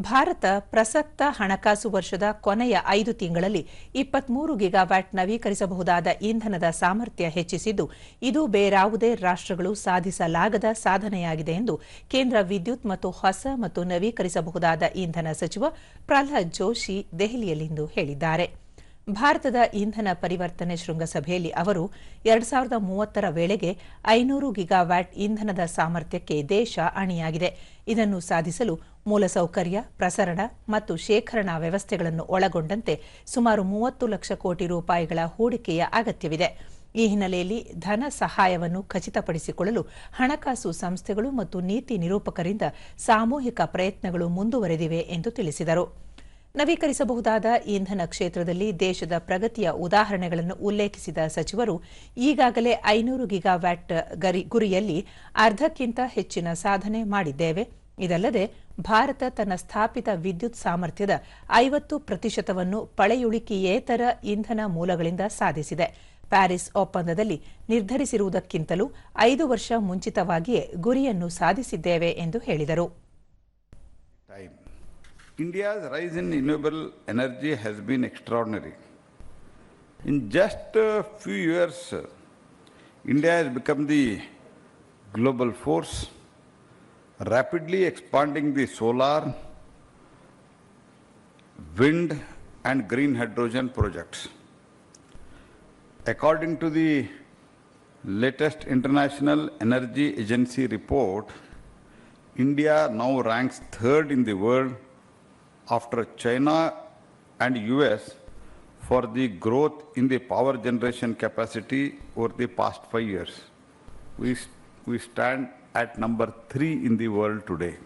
ಭಾರತ ಪ್ರಸಕ್ತ ಹಣಕಾಸು ವರ್ಷದ ಕೊನೆಯ ಐದು ತಿಂಗಳಲ್ಲಿ ಇಪ್ಪತ್ಮೂರು ಗಿಗಾವ್ಯಾಟ್ ನವೀಕರಿಸಬಹುದಾದ ಇಂಧನದ ಸಾಮರ್ಥ್ಯ ಹೆಚ್ಚಿಸಿದ್ದು, ಇದು ಬೇರಾವುದೇ ರಾಷ್ಟ್ರಗಳು ಸಾಧಿಸಲಾಗದ ಸಾಧನೆಯಾಗಿದೆ ಎಂದು ಕೇಂದ್ರ ವಿದ್ಯುತ್ ಮತ್ತು ಹೊಸ ಮತ್ತು ನವೀಕರಿಸಬಹುದಾದ ಇಂಧನ ಸಚಿವ ಪ್ರಹ್ಲಾದ್ ಜೋಶಿ ದೆಹಲಿಯಲ್ಲಿಂದು ಹೇಳಿದ್ದಾರೆ. ಭಾರತದ ಇಂಧನ ಪರಿವರ್ತನೆ ಶೃಂಗಸಭೆಯಲ್ಲಿ ಅವರು ಎರಡು ಸಾವಿರದ ಮೂವತ್ತರ ವೇಳೆಗೆ ಐನೂರು ಗಿಗಾವ್ಯಾಟ್ ಇಂಧನದ ಸಾಮರ್ಥ್ಯಕ್ಕೆ ದೇಶ ಅಣಿಯಾಗಿದೆ. ಇದನ್ನು ಸಾಧಿಸಲು ಮೂಲಸೌಕರ್ಯ, ಪ್ರಸರಣ ಮತ್ತು ಶೇಖರಣಾ ವ್ಯವಸ್ಥೆಗಳನ್ನು ಒಳಗೊಂಡಂತೆ ಸುಮಾರು ಮೂವತ್ತು ಲಕ್ಷ ಕೋಟಿ ರೂಪಾಯಿಗಳ ಹೂಡಿಕೆಯ ಅಗತ್ಯವಿದೆ. ಈ ಹಿನ್ನೆಲೆಯಲ್ಲಿ ಧನ ಸಹಾಯವನ್ನು ಖಚಿತಪಡಿಸಿಕೊಳ್ಳಲು ಹಣಕಾಸು ಸಂಸ್ಥೆಗಳು ಮತ್ತು ನೀತಿ ನಿರೂಪಕರಿಂದ ಸಾಮೂಹಿಕ ಪ್ರಯತ್ನಗಳು ಮುಂದುವರೆದಿವೆ ಎಂದು ತಿಳಿಸಿದರು. ನವೀಕರಿಸಬಹುದಾದ ಇಂಧನ ಕ್ಷೇತ್ರದಲ್ಲಿ ದೇಶದ ಪ್ರಗತಿಯ ಉದಾಹರಣೆಗಳನ್ನು ಉಲ್ಲೇಖಿಸಿದ ಸಚಿವರು, ಈಗಾಗಲೇ ಐನೂರು ಗಿಗಾವ್ಯಾಟ್ ಗುರಿಯಲ್ಲಿ ಅರ್ಧಕ್ಕಿಂತ ಹೆಚ್ಚಿನ ಸಾಧನೆ ಮಾಡಿದ್ದೇವೆ. ಇದಲ್ಲದೆ, ಭಾರತ ತನ್ನ ಸ್ಥಾಪಿತ ವಿದ್ಯುತ್ ಸಾಮರ್ಥ್ಯದ ಐವತ್ತು ಪ್ರತಿಶತವನ್ನು ಪಳೆಯುಳಿಕೆಯೇತರ ಇಂಧನ ಮೂಲಗಳಿಂದ ಸಾಧಿಸಿದೆ. ಪ್ಯಾರಿಸ್ ಒಪ್ಪಂದದಲ್ಲಿ ನಿರ್ಧರಿಸಿರುವುದಕ್ಕಿಂತಲೂ ಐದು ವರ್ಷ ಮುಂಚಿತವಾಗಿಯೇ ಗುರಿಯನ್ನು ಸಾಧಿಸಿದ್ದೇವೆ ಎಂದು ಹೇಳಿದರು. India's rise in renewable energy has been extraordinary. In just a few years, India has become the global force, rapidly expanding the solar, wind, and green hydrogen projects. According to the latest International Energy Agency report, India now ranks third in the world after China and US for the growth in the power generation capacity over the past five years. We, we stand at number three in the world today.